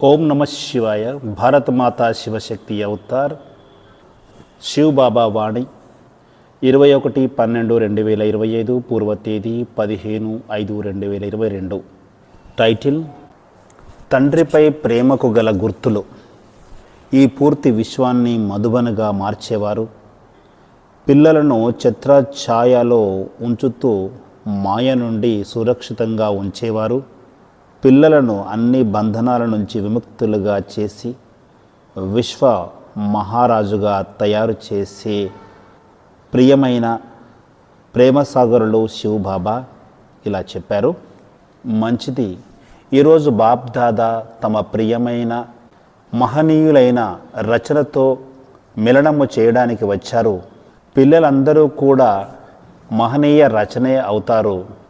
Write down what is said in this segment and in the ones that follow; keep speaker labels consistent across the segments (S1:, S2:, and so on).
S1: ఓం నమ శివాయ. భారత మాత శివశక్తి అవతార్. శివ్ బాబా వాణి. ఇరవై ఒకటి పన్నెండు రెండు వేల ఇరవై ఐదు పూర్వ తేదీ పదిహేను ఐదు రెండు వేల ఇరవై రెండు. టైటిల్ తండ్రిపై ప్రేమకు గల గుర్తులు. ఈ పూర్తి విశ్వాన్ని మధుబనగా మార్చేవారు. పిల్లలను చిత్రఛాయలో ఉంచుతూ మాయ నుండి సురక్షితంగా ఉంచేవారు. పిల్లలను అన్ని బంధనాల నుంచి విముక్తులుగా చేసి విశ్వ మహారాజుగా తయారు చేసే ప్రియమైన ప్రేమసాగరులు శివబాబా ఇలా చెప్పారు. మంచిది. ఈరోజు బాప్ దాదా తమ ప్రియమైన మహనీయులైన రచనతో మిలనము చేయడానికి వచ్చారు. పిల్లలందరూ కూడా మహనీయ రచనే అవుతారు.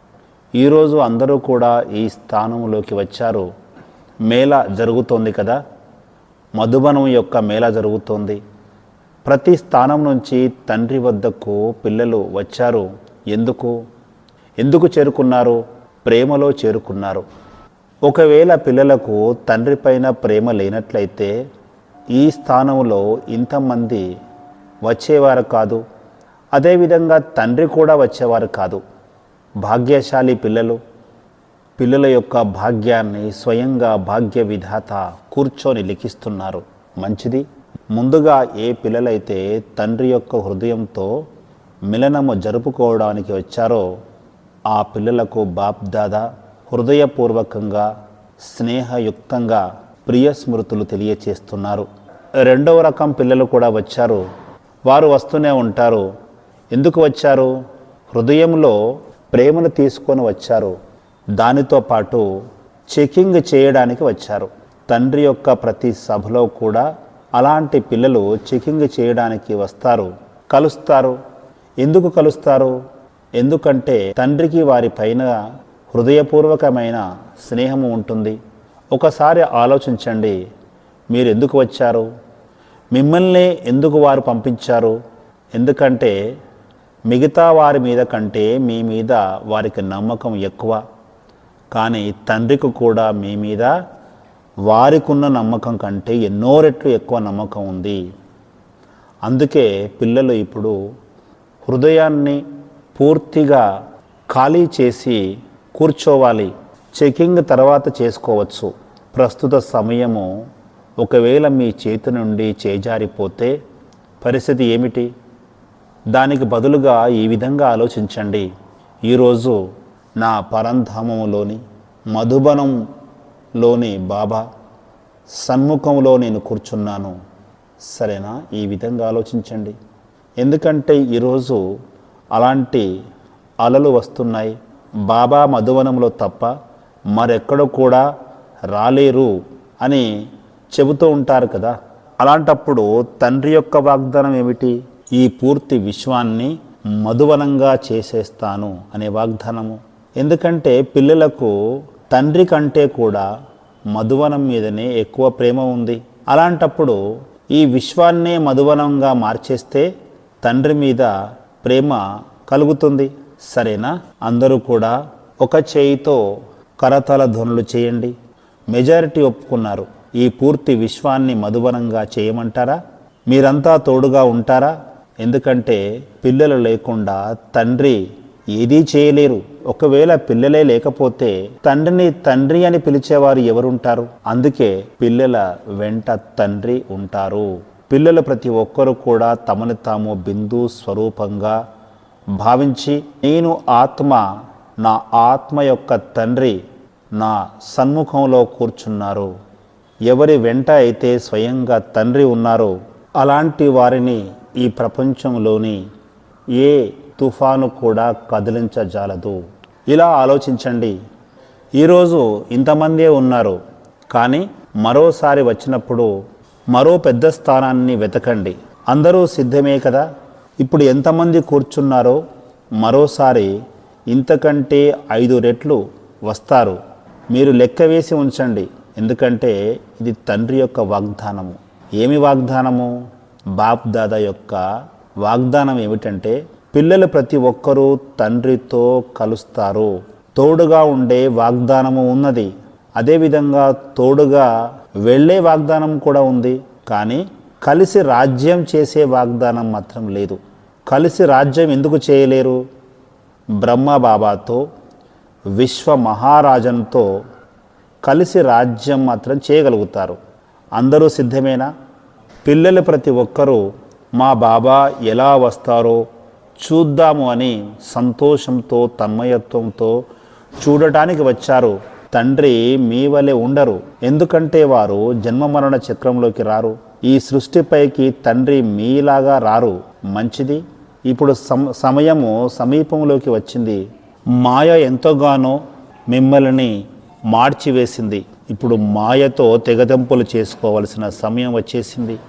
S1: ఈరోజు అందరూ కూడా ఈ స్థానంలోకి వచ్చారు. మేళ జరుగుతోంది కదా? మధుబనం యొక్క మేళ జరుగుతోంది. ప్రతి స్థానం నుంచి తండ్రి వద్దకు పిల్లలు వచ్చారు. ఎందుకు? ఎందుకు చేరుకున్నారు? ప్రేమలో చేరుకున్నారు. ఒకవేళ పిల్లలకు తండ్రి పైన ప్రేమ లేనట్లయితే ఈ స్థానంలో ఇంతమంది వచ్చేవారు కాదు. అదేవిధంగా తండ్రి కూడా వచ్చేవారు కాదు. భాగ్యశాలి పిల్లలు పిల్లల యొక్క భాగ్యాన్ని స్వయంగా భాగ్య విధాత కూర్చొని లిఖిస్తున్నారు. మంచిది. ముందుగా ఏ పిల్లలైతే తండ్రి యొక్క హృదయంతో మిలనము జరుపుకోవడానికి వచ్చారో ఆ పిల్లలకు బాప్ దాదా హృదయపూర్వకంగా స్నేహయుక్తంగా ప్రియ స్మృతులు తెలియచేస్తున్నారు. రెండవ రకం పిల్లలు కూడా వచ్చారు. వారు వస్తూనే ఉంటారు. ఎందుకు వచ్చారు? హృదయంలో ప్రేమను తీసుకొని వచ్చారు. దానితో పాటు చెకింగ్ చేయడానికి వచ్చారు. తండ్రి యొక్క ప్రతి సభలో కూడా అలాంటి పిల్లలు చెకింగ్ చేయడానికి వస్తారు. కలుస్తారు. ఎందుకు కలుస్తారు? ఎందుకంటే తండ్రికి వారి పైన హృదయపూర్వకమైన స్నేహము ఉంటుంది. ఒకసారి ఆలోచించండి. మీరు ఎందుకు వచ్చారు? మిమ్మల్ని ఎందుకు వారు పంపించారు? ఎందుకంటే మిగతా వారి మీద కంటే మీ మీద వారికి నమ్మకం ఎక్కువ. కానీ తండ్రికి కూడా మీ మీద వారికున్న నమ్మకం కంటే ఎన్నో రెట్లు ఎక్కువ నమ్మకం ఉంది. అందుకే పిల్లలు ఇప్పుడు హృదయాన్ని పూర్తిగా ఖాళీ చేసి కూర్చోవాలి. చెకింగ్ తర్వాత చేసుకోవచ్చు. ప్రస్తుత సమయము ఒకవేళ మీ చేతి నుండి చేజారిపోతే పరిస్థితి ఏమిటి? దానికి బదులుగా ఈ విధంగా ఆలోచించండి. ఈరోజు నా పరంధామములోని మధుబనంలోని బాబా సన్ముఖంలో నేను కూర్చున్నాను. సరేనా? ఈ విధంగా ఆలోచించండి. ఎందుకంటే ఈరోజు అలాంటి అలలు వస్తున్నాయి. బాబా మధువనంలో తప్ప మరెక్కడ కూడా రాలేరు అని చెబుతూ ఉంటారు కదా. అలాంటప్పుడు తండ్రి యొక్క వాగ్దానం ఏమిటి? ఈ పూర్తి విశ్వాన్ని మధువనంగా చేసేస్తాను అనే వాగ్దానము. ఎందుకంటే పిల్లలకు తండ్రి కంటే కూడా మధువనం మీదనే ఎక్కువ ప్రేమ ఉంది. అలాంటప్పుడు ఈ విశ్వాన్నే మధువనంగా మార్చేస్తే తండ్రి మీద ప్రేమ కలుగుతుంది. సరేనా? అందరూ కూడా ఒక చేయితో కరతల ధ్వనులు చేయండి. మెజారిటీ ఒప్పుకున్నారు. ఈ పూర్తి విశ్వాన్ని మధువనంగా చేయమంటారా? మీరంతా తోడుగా ఉంటారా? ఎందుకంటే పిల్లలు లేకుండా తండ్రి ఏదీ చేయలేరు. ఒకవేళ పిల్లలే లేకపోతే తండ్రిని తండ్రి అని పిలిచేవారు ఎవరుంటారు? అందుకే పిల్లల వెంట తండ్రి ఉంటారు. పిల్లలు ప్రతి ఒక్కరూ కూడా తమను తాము బిందు స్వరూపంగా భావించి నేను ఆత్మ నా ఆత్మ యొక్క తండ్రి నా సన్ముఖంలో కూర్చున్నారు. ఎవరి వెంట అయితే స్వయంగా తండ్రి ఉన్నారో అలాంటి వారిని ఈ ప్రపంచంలోని ఏ తుఫాను కూడా కదిలించజాలదు. ఇలా ఆలోచించండి. ఈరోజు ఇంతమందే ఉన్నారు. కానీ మరోసారి వచ్చినప్పుడు మరో పెద్ద స్థానాన్ని వెతకండి. అందరూ సిద్ధమే కదా? ఇప్పుడు ఎంతమంది కూర్చున్నారో మరోసారి ఇంతకంటే ఐదు రెట్లు వస్తారు. మీరు లెక్క వేసి ఉంచండి. ఎందుకంటే ఇది తండ్రి యొక్క వాగ్దానము. ఏమి వాగ్దానము? బాప్ దాదా యొక్క వాగ్దానం ఏమిటంటే పిల్లలు ప్రతి ఒక్కరూ తండ్రితో కలుస్తారు. తోడుగా ఉండే వాగ్దానము ఉన్నది. అదేవిధంగా తోడుగా వెళ్ళే వాగ్దానం కూడా ఉంది. కానీ కలిసి రాజ్యం చేసే వాగ్దానం మాత్రం లేదు. కలిసి రాజ్యం ఎందుకు చేయలేరు? బ్రహ్మ బాబాతో విశ్వ మహారాజంతో కలిసి రాజ్యం మాత్రం చేయగలుగుతారు. అందరూ సిద్ధమేనా? పిల్లలు ప్రతి ఒక్కరూ మా బాబా ఎలా వస్తారో చూద్దాము అని సంతోషంతో తన్మయత్వంతో చూడటానికి వచ్చారు. తండ్రి మీ వలె ఉండరు. ఎందుకంటే వారు జన్మమరణ చక్రంలోకి రారు. ఈ సృష్టిపైకి తండ్రి మీలాగా రారు. మంచిది. ఇప్పుడు సమ సమయము సమీపంలోకి వచ్చింది. మాయ ఎంతగానో మిమ్మల్ని మార్చివేసింది. ఇప్పుడు మాయతో తెగదెంపులు చేసుకోవలసిన సమయం వచ్చేసింది.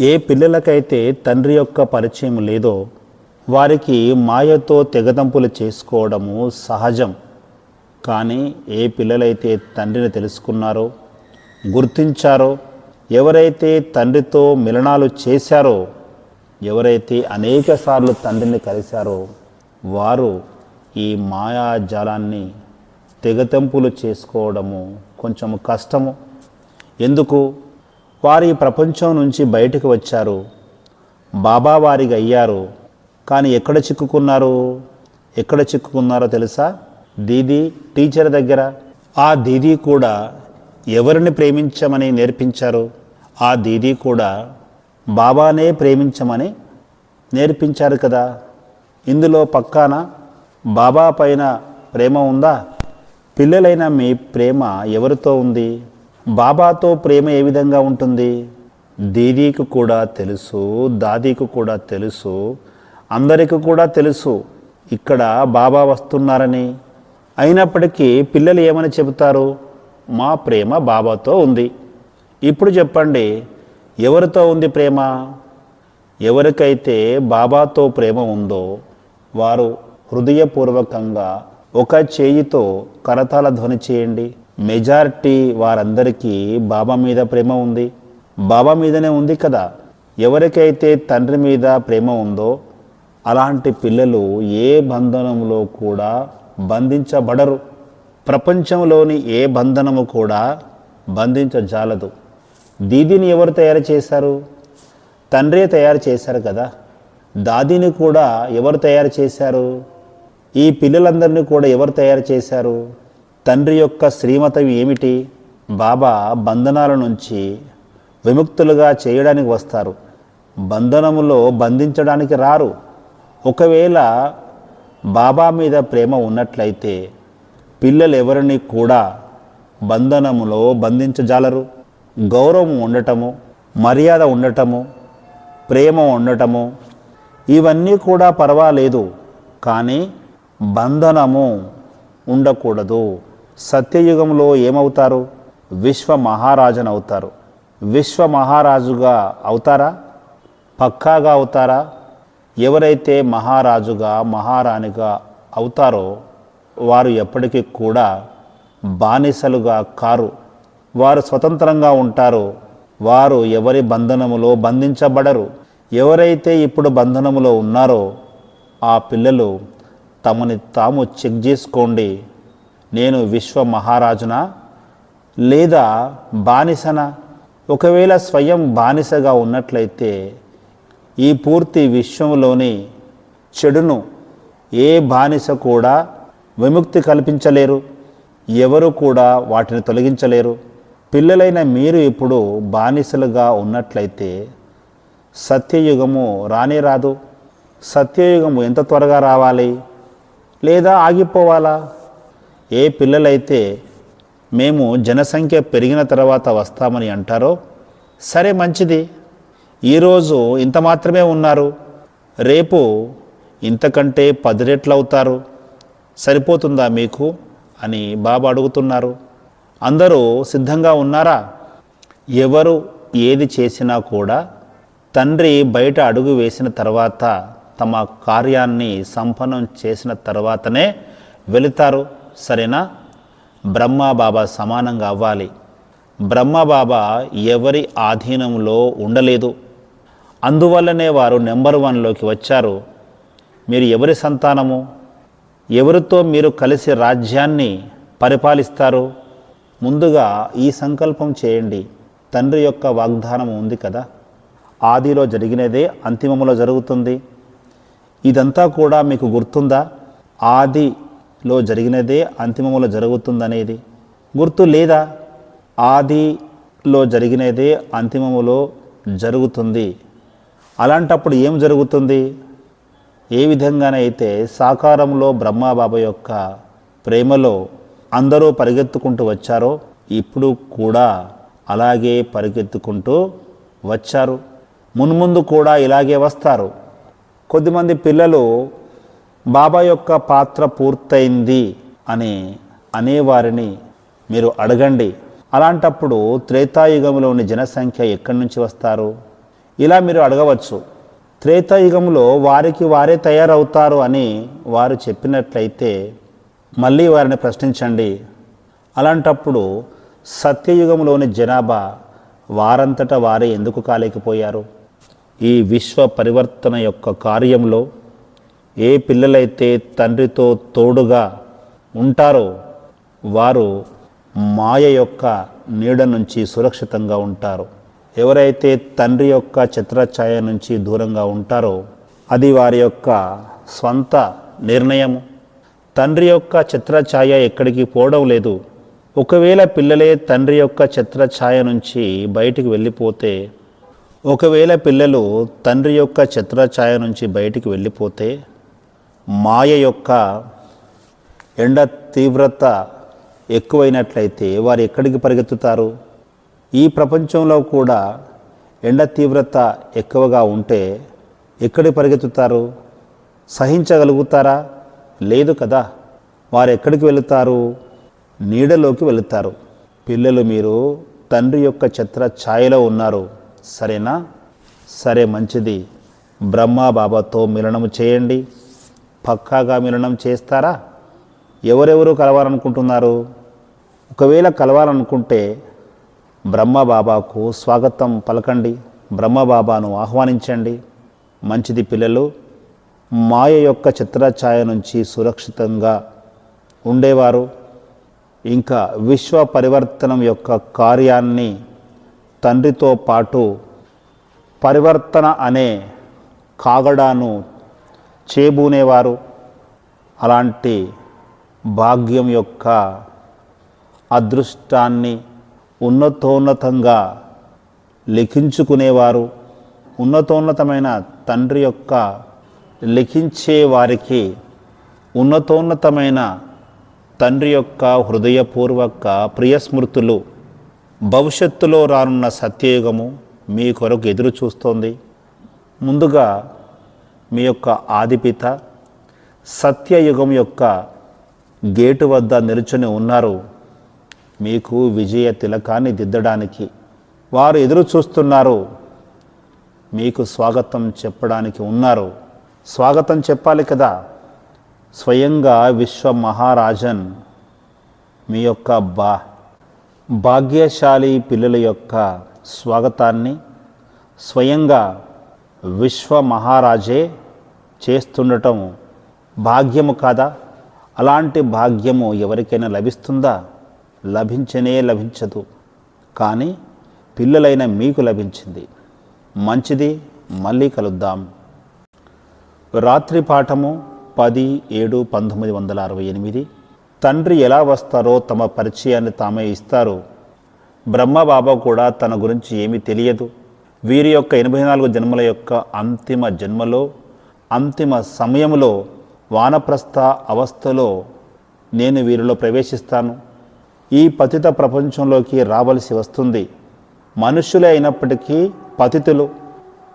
S1: ఏ పిల్లలకైతే తండ్రి యొక్క పరిచయం లేదో వారికి మాయతో తెగదంపులు చేసుకోవడము సహజం. కానీ ఏ పిల్లలైతే తండ్రిని తెలుసుకున్నారో గుర్తించారో ఎవరైతే తండ్రితో మిలనాలు చేశారో ఎవరైతే అనేక సార్లు తండ్రిని కలిశారో వారు ఈ మాయాజాలాన్ని తెగతెంపులు చేసుకోవడము కొంచెం కష్టము. ఎందుకు? వారు ఈ ప్రపంచం నుంచి బయటకు వచ్చారు. బాబా వారిగా అయ్యారు. కానీ ఎక్కడ చిక్కుకున్నారు? ఎక్కడ చిక్కుకున్నారో తెలుసా? దీదీ టీచర్ దగ్గర. ఆ దీదీ కూడా ఎవరిని ప్రేమించమని నేర్పించారు? ఆ దీదీ కూడా బాబానే ప్రేమించమని నేర్పించారు కదా. ఇందులో పక్కాన? బాబా పైన ప్రేమ ఉందా? పిల్లలైన మీ ప్రేమ ఎవరితో ఉంది? బాబాతో ప్రేమ ఏ విధంగా ఉంటుంది? దీదీకి కూడా తెలుసు దాదీకి కూడా తెలుసు అందరికి కూడా తెలుసు ఇక్కడ బాబా వస్తున్నారని. అయినప్పటికీ పిల్లలు ఏమని చెబుతారు? మా ప్రేమ బాబాతో ఉంది. ఇప్పుడు చెప్పండి ఎవరితో ఉంది ప్రేమ? ఎవరికైతే బాబాతో ప్రేమ ఉందో వారు హృదయపూర్వకంగా ఒక చేయితో కరతాల ధ్వని చేయండి. మెజారిటీ వారందరికీ బాబా మీద ప్రేమ ఉంది. బాబా మీదనే ఉంది కదా. ఎవరికైతే తండ్రి మీద ప్రేమ ఉందో అలాంటి పిల్లలు ఏ బంధనంలో కూడా బంధించబడరు. ప్రపంచంలోని ఏ బంధనము కూడా బంధించజాలదు. దీదిని ఎవరు తయారు చేశారు? తండ్రే తయారు చేశారు కదా. దాదిని కూడా ఎవరు తయారు చేశారు? ఈ పిల్లలందరినీ కూడా ఎవరు తయారు చేశారు? తండ్రి యొక్క శ్రీమతవి ఏమిటి? బాబా బంధనాల నుంచి విముక్తులుగా చేయడానికి వస్తారు. బంధనములో బంధించడానికి రారు. ఒకవేళ బాబా మీద ప్రేమ ఉన్నట్లయితే పిల్లలు ఎవరిని కూడా బంధనములో బంధించజాలరు. గౌరవం ఉండటము మర్యాద ఉండటము ప్రేమ ఉండటము ఇవన్నీ కూడా పర్వాలేదు. కానీ బంధనము ఉండకూడదు. సత్యయుగంలో ఏమవుతారు? విశ్వ మహారాజును అవుతారు విశ్వ మహారాజుగా అవుతారా? పక్కాగా అవుతారా? ఎవరైతే మహారాజుగా మహారాణిగా అవుతారో వారు ఎప్పటికీ కూడా బానిసలుగా కారు. వారు స్వతంత్రంగా ఉంటారు. వారు ఎవరి బంధనములో బంధించబడరు. ఎవరైతే ఇప్పుడు బంధనములో ఉన్నారో ఆ పిల్లలు తమని తాము చెక్ చేసుకోండి. నేను విశ్వ మహారాజునా లేదా బానిసనా? ఒకవేళ స్వయం బానిసగా ఉన్నట్లయితే ఈ పూర్తి విశ్వంలోని చెడును ఏ బానిస కూడా విముక్తి కల్పించలేరు. ఎవరు కూడా వాటిని తొలగించలేరు. పిల్లలైన మీరు ఇప్పుడు బానిసలుగా ఉన్నట్లయితే సత్యయుగము రానే రాదు. సత్యయుగము ఎంత త్వరగా రావాలి? లేదా ఆగిపోవాలా? ఏ పిల్లలైతే మేము జనసంఖ్య పెరిగిన తర్వాత వస్తామని అంటారో సరే మంచిది. ఈరోజు ఇంత మాత్రమే ఉన్నారు. రేపు ఇంతకంటే పది రెట్లు అవుతారు. సరిపోతుందా మీకు? అని బాబా అడుగుతున్నారు. అందరూ సిద్ధంగా ఉన్నారా? ఎవరు ఏది చేసినా కూడా తండ్రి బయట అడుగు వేసిన తర్వాత తమ కార్యాన్ని సంపన్నం చేసిన తర్వాతనే వెళుతారు. సరేనా? బ్రహ్మ బాబా సమానంగా అవ్వాలి. బ్రహ్మ బాబా ఎవరి ఆధీనంలో ఉండలేదు. అందువల్లనే వారు నెంబర్ వన్లోకి వచ్చారు. మీరు ఎవరి సంతానము? ఎవరితో మీరు కలిసి రాజ్యాన్ని పరిపాలిస్తారు? ముందుగా ఈ సంకల్పం చేయండి. తండ్రి యొక్క వాగ్దానం ఉంది కదా? ఆదిలో జరిగినదే అంతిమములో జరుగుతుంది. ఇదంతా కూడా మీకు గుర్తుందా? ఆది లో జరిగినదే అంతిమములో జరుగుతుందనేది. గుర్తు లేదా? ఆదిలో జరిగినదే అంతిమములో జరుగుతుంది. అలాంటప్పుడు ఏం జరుగుతుంది? ఏ విధంగానైతే సాకారంలో బ్రహ్మబాబా యొక్క ప్రేమలో అందరూ పరిగెత్తుకుంటూ వచ్చారో ఇప్పుడు కూడా అలాగే పరిగెత్తుకుంటూ వచ్చారు. మున్ముందు కూడా ఇలాగే వస్తారు. కొద్దిమంది పిల్లలు బాబా యొక్క పాత్ర పూర్తయింది అని అనేవారిని మీరు అడగండి. అలాంటప్పుడు త్రేతాయుగంలోని జనసంఖ్య ఎక్కడి నుంచి వస్తారు? ఇలా మీరు అడగవచ్చు. త్రేతాయుగంలో వారికి వారే తయారవుతారు అని వారు చెప్పినట్లయితే మళ్ళీ వారిని ప్రశ్నించండి. అలాంటప్పుడు సత్యయుగంలోని జనాభా వారంతట వారే ఎందుకు కాలేకపోయారు? ఈ విశ్వ పరివర్తన యొక్క కార్యంలో ఏ పిల్లలైతే తండ్రితో తోడుగా ఉంటారో వారు మాయ యొక్క నీడ నుంచి సురక్షితంగా ఉంటారు. ఎవరైతే తండ్రి యొక్క చిత్రఛాయ నుంచి దూరంగా ఉంటారో అది వారి యొక్క స్వంత నిర్ణయము. తండ్రి యొక్క చిత్రఛాయ ఎక్కడికి పోవడం లేదు. ఒకవేళ పిల్లలే తండ్రి యొక్క చిత్రఛాయ నుంచి బయటికి వెళ్ళిపోతే ఒకవేళ పిల్లలు తండ్రి యొక్క చిత్రఛాయ నుంచి బయటికి వెళ్ళిపోతే మాయ యొక్క ఎండ తీవ్రత ఎక్కువైనట్లయితే వారు ఎక్కడికి పరిగెత్తుతారు? ఈ ప్రపంచంలో కూడా ఎండ తీవ్రత ఎక్కువగా ఉంటే ఎక్కడికి పరిగెత్తుతారు? సహించగలుగుతారా? లేదు కదా. వారు ఎక్కడికి వెళుతారు? నీడలోకి వెళుతారు. పిల్లలు మీరు తండ్రి యొక్క చిత్ర ఛాయలో ఉన్నారు. సరేనా? సరే మంచిది. బ్రహ్మ బాబాతో మిలనము చేయండి. పక్కాగా మిలనం చేస్తారా? ఎవరెవరు కలవాలనుకుంటున్నారు? ఒకవేళ కలవాలనుకుంటే బ్రహ్మబాబాకు స్వాగతం పలకండి. బ్రహ్మబాబాను ఆహ్వానించండి. మంచిది పిల్లలు మాయ యొక్క చిత్రఛాయ నుంచి సురక్షితంగా ఉండేవారు. ఇంకా విశ్వ పరివర్తనం యొక్క కార్యాన్ని తండ్రితో పాటు పరివర్తన అనే కాగడాను చేబూనేవారు. అలాంటి భాగ్యం యొక్క అదృష్టాన్ని ఉన్నతోన్నతంగా లిఖించుకునేవారు. ఉన్నతోన్నతమైన తండ్రి యొక్క లిఖించే వారికి ఉన్నతోన్నతమైన తండ్రి యొక్క హృదయపూర్వక ప్రియస్మృతులు. భవిష్యత్తులో రానున్న సత్యయుగము మీ కొరకు ఎదురు చూస్తోంది ముందుగా మీ యొక్క ఆదిపిత సత్యయుగం యొక్క గేటు వద్ద నిలుచుని ఉన్నారు. మీకు విజయ తిలకాన్ని దిద్దడానికి వారు ఎదురు చూస్తున్నారు. మీకు స్వాగతం చెప్పడానికి ఉన్నారు. స్వాగతం చెప్పాలి కదా? స్వయంగా విశ్వ మహారాజన్ మీ యొక్క బా భాగ్యశాలి పిల్లల యొక్క స్వాగతాన్ని స్వయంగా విశ్వ మహారాజే చేస్తుండటం భాగ్యము కాదా? అలాంటి భాగ్యము ఎవరికైనా లభిస్తుందా? లభించనే లభించదు. కానీ పిల్లలైన మీకు లభించింది. మంచిది మళ్ళీ కలుద్దాం. రాత్రి పాఠము పది ఏడు పంతొమ్మిది వందల అరవై ఎనిమిది. తండ్రి ఎలా వస్తారో తమ పరిచయాన్ని తామే ఇస్తారు. బ్రహ్మబాబా కూడా తన గురించి ఏమీ తెలియదు. వీరి యొక్క ఎనభై నాలుగు జన్మల యొక్క అంతిమ జన్మలో అంతిమ సమయంలో వానప్రస్థ అవస్థలో నేను వీరిలో ప్రవేశిస్తాను. ఈ పతిత ప్రపంచంలోకి రావలసి వస్తుంది. మనుష్యులే అయినప్పటికీ పతితులు.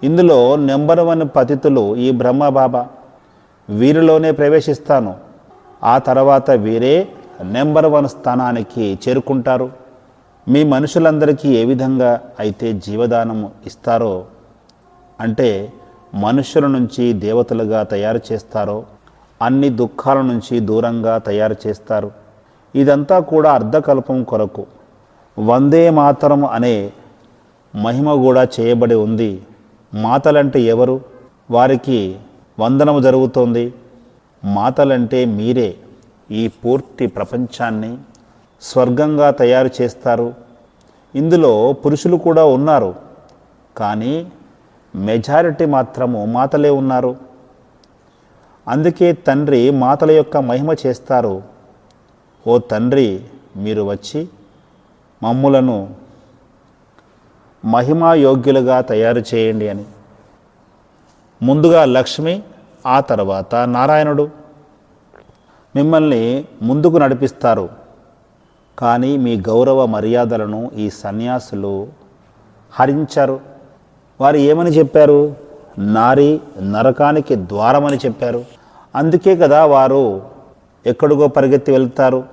S1: ఇందులో నెంబర్ వన్ పతితులు ఈ బ్రహ్మబాబా వీరిలోనే ప్రవేశిస్తాను. ఆ తర్వాత వీరే నెంబర్ వన్ స్థానానికి చేరుకుంటారు. మీ మనుషులందరికీ ఏ విధంగా అయితే జీవదానము ఇస్తారో అంటే మనుషుల నుంచి దేవతలుగా తయారు చేస్తారో అన్ని దుఃఖాల నుంచి దూరంగా తయారు చేస్తారు. ఇదంతా కూడా అర్ధకల్పం కొరకు. వందే మాతరం అనే మహిమ కూడా చేయబడి ఉంది. మాతలంటే ఎవరు? వారికి వందనము జరుగుతోంది. మాతలంటే మీరే ఈ పూర్తి ప్రపంచాన్ని స్వర్గంగా తయారు చేస్తారు. ఇందులో పురుషులు కూడా ఉన్నారు. కానీ మెజారిటీ మాత్రము మాతలే ఉన్నారు. అందుకే తండ్రి మాతల యొక్క మహిమ చేస్తారు. ఓ తండ్రి మీరు వచ్చి మమ్ములను మహిమాయోగ్యులుగా తయారు చేయండి అని. ముందుగా లక్ష్మి ఆ తర్వాత నారాయణుడు. మిమ్మల్ని ముందుకు నడిపిస్తారు. కానీ మీ గౌరవ మర్యాదలను ఈ సన్యాసులు హరించారు. వారు ఏమని చెప్పారు? నారి నరకానికి ద్వారమని చెప్పారు. అందుకే కదా వారు ఎక్కడికో పరిగెత్తి వెళ్తారు.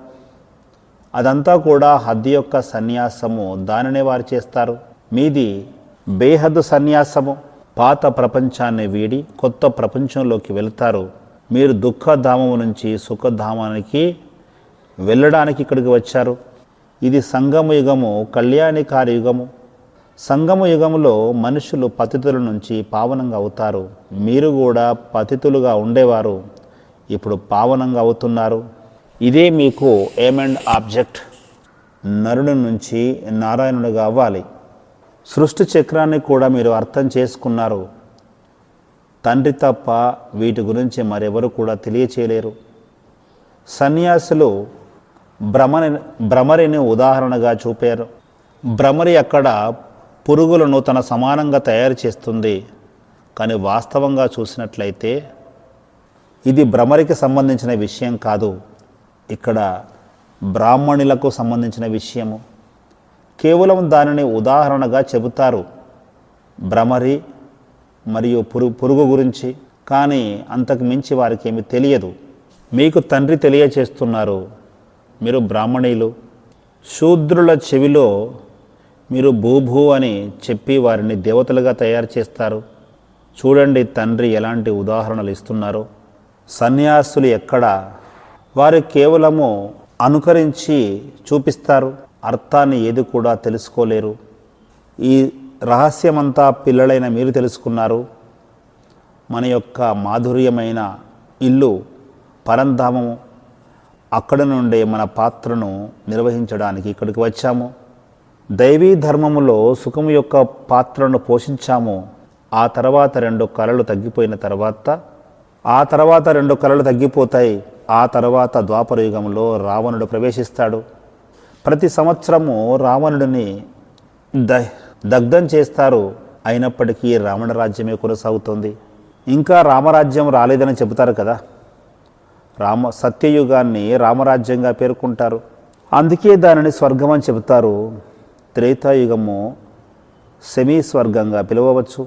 S1: అదంతా కూడా హద్దు యొక్క సన్యాసము దానినే వారు చేస్తారు. మీది బేహద్దు సన్యాసము. పాత ప్రపంచాన్ని వీడి కొత్త ప్రపంచంలోకి వెళ్తారు. మీరు దుఃఖధామము నుంచి సుఖధామానికి వెళ్ళడానికి ఇక్కడికి వచ్చారు. ఇది సంగమ యుగము కళ్యాణికారి యుగము. సంగమ యుగంలో మనుషులు పతితుల నుంచి పావనంగా అవుతారు. మీరు కూడా పతితులుగా ఉండేవారు. ఇప్పుడు పావనంగా అవుతున్నారు. ఇదే మీకు ఎయిమ్ అండ్ ఆబ్జెక్ట్ నరుడి నుంచి నారాయణుడిగా అవ్వాలి. సృష్టి చక్రాన్ని కూడా మీరు అర్థం చేసుకున్నారు. తండ్రి తప్ప వీటి గురించి మరెవరు కూడా తెలియచేయలేరు. సన్యాసులు భ్రమని భ్రమరిని ఉదాహరణగా చూపారు. భ్రమరి అక్కడ పురుగులను తన సమానంగా తయారు చేస్తుంది. కానీ వాస్తవంగా చూసినట్లయితే ఇది భ్రమరికి సంబంధించిన విషయం కాదు. ఇక్కడ బ్రాహ్మణులకు సంబంధించిన విషయము. కేవలం దానిని ఉదాహరణగా చెబుతారు. భ్రమరి మరియు పురుగు పురుగు గురించి. కానీ అంతకు మించి వారికి ఏమి తెలియదు. మీకు తండ్రి తెలియచేస్తున్నారు. మీరు బ్రాహ్మణీలు శూద్రుల చెవిలో మీరు భూభూ అని చెప్పి వారిని దేవతలుగా తయారు చేస్తారు. చూడండి తండ్రి ఎలాంటి ఉదాహరణలు ఇస్తున్నారు. సన్యాసులు ఎక్కడ? వారు కేవలము అనుకరించి చూపిస్తారు. అర్థాన్ని ఏది కూడా తెలుసుకోలేరు. ఈ రహస్యమంతా పిల్లలైన మీరు తెలుసుకున్నారు. మన యొక్క మాధుర్యమైన ఇల్లు పరంధామము అక్కడ నుండే మన పాత్రను నిర్వహించడానికి ఇక్కడికి వచ్చాము. దైవీ ధర్మములో సుఖము యొక్క పాత్రను పోషించాము. ఆ తర్వాత రెండు కళలు తగ్గిపోయిన తర్వాత ఆ తర్వాత రెండు కళలు తగ్గిపోతాయి. ఆ తర్వాత ద్వాపరయుగంలో రావణుడు ప్రవేశిస్తాడు. ప్రతి సంవత్సరము రావణుడిని ద దగ్ధం చేస్తారు. అయినప్పటికీ రావణ రాజ్యమే కొనసాగుతుంది. ఇంకా రామరాజ్యం రాలేదని చెబుతారు కదా. రామ సత్యయుగాన్ని రామరాజ్యంగా పేర్కొంటారు. అందుకే దానిని స్వర్గం అని చెబుతారు. త్రేతాయుగము సెమీ స్వర్గంగా పిలువవచ్చు.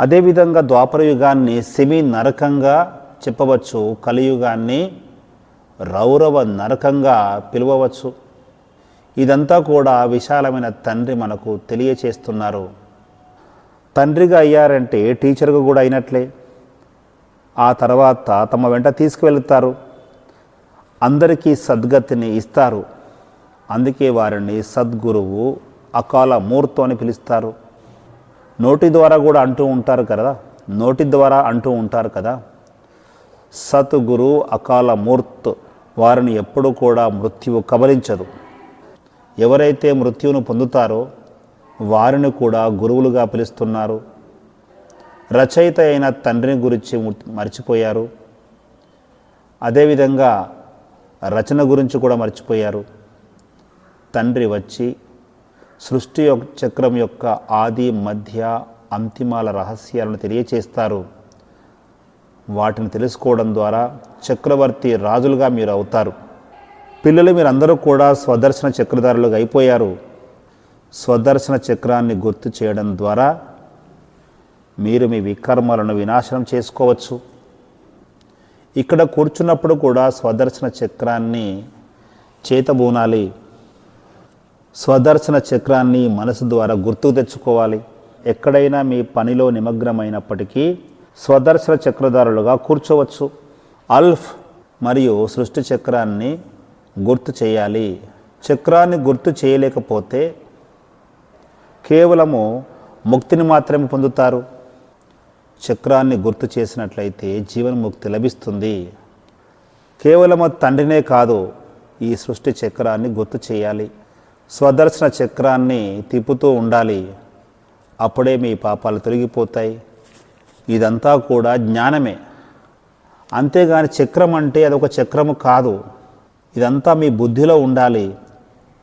S1: అదేవిధంగా ద్వాపర యుగాన్ని సెమీ నరకంగా చెప్పవచ్చు. కలియుగాన్ని రౌరవ నరకంగా పిలువవచ్చు. ఇదంతా కూడా విశాలమైన తండ్రి మనకు తెలియచేస్తున్నారు. తండ్రిగా అయ్యారంటే టీచర్గా కూడా అయినట్లే. ఆ తర్వాత తమ వెంట తీసుకువెళ్తారు. అందరికీ సద్గతిని ఇస్తారు. అందుకే వారిని సద్గురువు అకాల మూర్తు అని పిలుస్తారు. నోటి ద్వారా కూడా అంటూ ఉంటారు కదా? నోటి ద్వారా అంటూ ఉంటారు కదా? సద్గురు అకాల మూర్తు వారిని ఎప్పుడూ కూడా మృత్యువు కబలించదు. ఎవరైతే మృత్యువును పొందుతారో వారిని కూడా గురువులుగా పిలుస్తున్నారు. రచయిత అయిన తండ్రిని గురించి మర్చిపోయారు. అదేవిధంగా రచన గురించి కూడా మర్చిపోయారు. తండ్రి వచ్చి సృష్టి యొక్క చక్రం యొక్క ఆది మధ్య అంతిమాల రహస్యాలను తెలియచేస్తారు. వాటిని తెలుసుకోవడం ద్వారా చక్రవర్తి రాజులుగా మీరు అవుతారు. పిల్లలు మీరందరూ కూడా స్వదర్శన చక్రధారులుగా అయిపోయారు. స్వదర్శన చక్రాన్ని గుర్తు చేయడం ద్వారా మీరు మీ వికర్మలను వినాశనం చేసుకోవచ్చు. ఇక్కడ కూర్చున్నప్పుడు కూడా స్వదర్శన చక్రాన్ని చేతబూనాలి. స్వదర్శన చక్రాన్ని మనసు ద్వారా గుర్తుకు తెచ్చుకోవాలి. ఎక్కడైనా మీ పనిలో నిమగ్నమైనప్పటికీ స్వదర్శన చక్రధారులుగా కూర్చోవచ్చు. అల్ఫ్ మరియు సృష్టి చక్రాన్ని గుర్తు చేయాలి. చక్రాన్ని గుర్తు చేయలేకపోతే కేవలము ముక్తిని మాత్రమే పొందుతారు. చక్రాన్ని గుర్తు చేసినట్లయితే జీవన్ముక్తి లభిస్తుంది. కేవలము తండ్రినే కాదు ఈ సృష్టి చక్రాన్ని గుర్తు చేయాలి. స్వదర్శన చక్రాన్ని తిప్పుతూ ఉండాలి. అప్పుడే మీ పాపాలు తొలగిపోతాయి. ఇదంతా కూడా జ్ఞానమే. అంతేగాని చక్రం అంటే అదొక చక్రము కాదు. ఇదంతా మీ బుద్ధిలో ఉండాలి.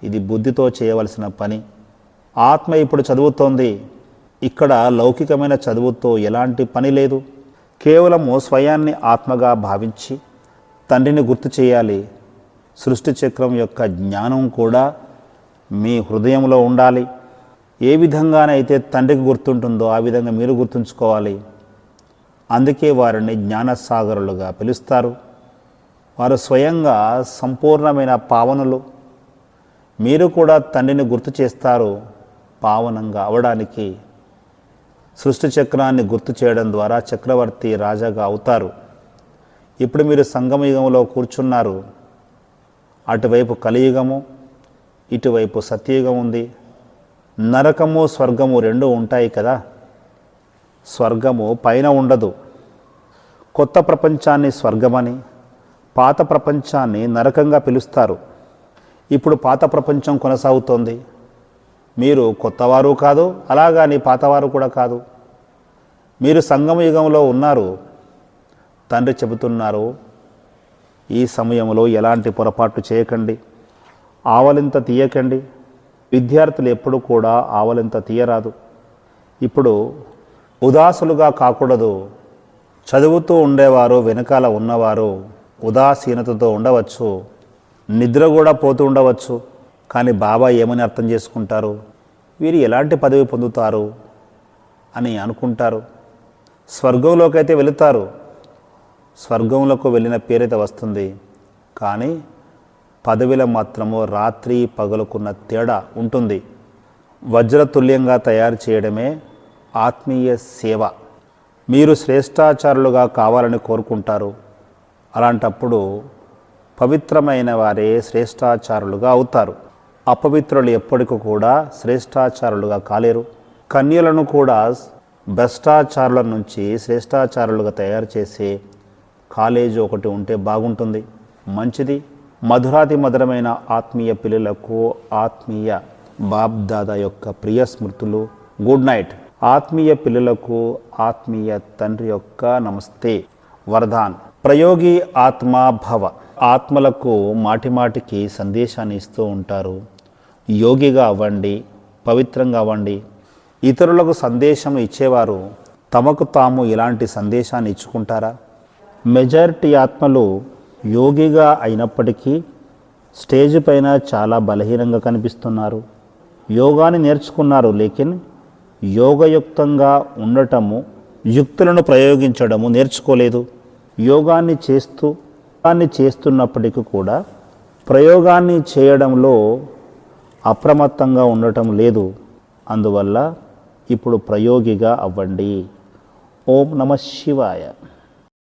S1: ఇది బుద్ధితో చేయవలసిన పని. ఆత్మ ఇప్పుడు చదువుతోంది. ఇక్కడ లౌకికమైన చదువుతో ఎలాంటి పని లేదు. కేవలము స్వయాన్ని ఆత్మగా భావించి తండ్రిని గుర్తు చేయాలి. సృష్టి చక్రం యొక్క జ్ఞానం కూడా మీ హృదయంలో ఉండాలి. ఏ విధంగానైతే తండ్రికి గుర్తుంటుందో ఆ విధంగా మీరు గుర్తుంచుకోవాలి. అందుకే వారిని జ్ఞానసాగరులుగా పిలుస్తారు. వారు స్వయంగా సంపూర్ణమైన పావనులు. మీరు కూడా తండ్రిని గుర్తు చేస్తారు. పావనంగా అవడానికి సృష్టి చక్రాన్ని గుర్తు చేయడం ద్వారా చక్రవర్తి రాజాగా అవుతారు. ఇప్పుడు మీరు సంగమయుగంలో కూర్చున్నారు. అటువైపు కలియుగము ఇటువైపు సత్యయుగం ఉంది. నరకము స్వర్గము రెండు ఉంటాయి కదా? స్వర్గము పైన ఉండదు. కొత్త ప్రపంచాన్ని స్వర్గమని పాత ప్రపంచాన్ని నరకంగా పిలుస్తారు. ఇప్పుడు పాత ప్రపంచం కొనసాగుతోంది. మీరు కొత్తవారు కాదు అలాగని పాతవారు కూడా కాదు. మీరు సంగమ యుగంలో ఉన్నారు. తండ్రి చెబుతున్నారు ఈ సమయంలో ఎలాంటి పొరపాట్లు చేయకండి ఆవలింత తీయకండి. విద్యార్థులు ఎప్పుడు కూడా ఆవలింత తీయరాదు. ఇప్పుడు ఉదాసులుగా కాకూడదు. చదువుతూ ఉండేవారు వెనకాల ఉన్నవారు ఉదాసీనతతో ఉండవచ్చు. నిద్ర కూడా పోతూ ఉండవచ్చు. కానీ బాబా ఏమని అర్థం చేసుకుంటారు? వీరు ఎలాంటి పదవి పొందుతారు? అని అనుకుంటారు. స్వర్గంలోకి అయితే వెళుతారు. స్వర్గంలోకి వెళ్ళిన పేరైతే వస్తుంది. కానీ పదవిలో మాత్రము రాత్రి పగలుకున్న తేడా ఉంటుంది. వజ్రతుల్యంగా తయారు చేయడమే ఆత్మీయ సేవ. మీరు శ్రేష్టాచారులుగా కావాలని కోరుకుంటారు. అలాంటప్పుడు పవిత్రమైన వారే శ్రేష్టాచారులుగా అవుతారు. అపవిత్రులు ఎప్పటికీ కూడా శ్రేష్టాచారులుగా కాలేరు. కన్యలను కూడా భ్రష్టాచారుల నుంచి శ్రేష్టాచారులుగా తయారు చేసే కాలేజీ ఒకటి ఉంటే బాగుంటుంది. మంచిది. మధురాతి మధురమైన ఆత్మీయ పిల్లలకు ఆత్మీయ బాబ్దాదా యొక్క ప్రియ స్మృతులు. Good night. ఆత్మీయ పిల్లలకు ఆత్మీయ తండ్రి యొక్క నమస్తే. వరదాన్. ప్రయోగి ఆత్మా భవ. ఆత్మలకు మాటిమాటికి సందేశాన్ని ఇస్తూ ఉంటారు. యోగిగా అవ్వండి పవిత్రంగా అవ్వండి. ఇతరులకు సందేశం ఇచ్చేవారు తమకు తాము ఇలాంటి సందేశాన్ని ఇచ్చుకుంటారా? మెజారిటీ ఆత్మలు యోగిగా అయినప్పటికీ స్టేజ్ పైన చాలా బలహీనంగా కనిపిస్తున్నారు. యోగాని నేర్చుకున్నారు లేకిన్ యోగయుక్తంగా ఉండటము యుక్తులను ప్రయోగించడము నేర్చుకోలేదు. యోగాన్ని చేస్తూ యోగాన్ని చేస్తున్నప్పటికీ కూడా ప్రయోగాన్ని చేయడంలో అప్రమత్తంగా ఉండటం లేదు. అందువల్ల ఇప్పుడు ప్రయోగిగా అవ్వండి. ఓం నమ శివాయ.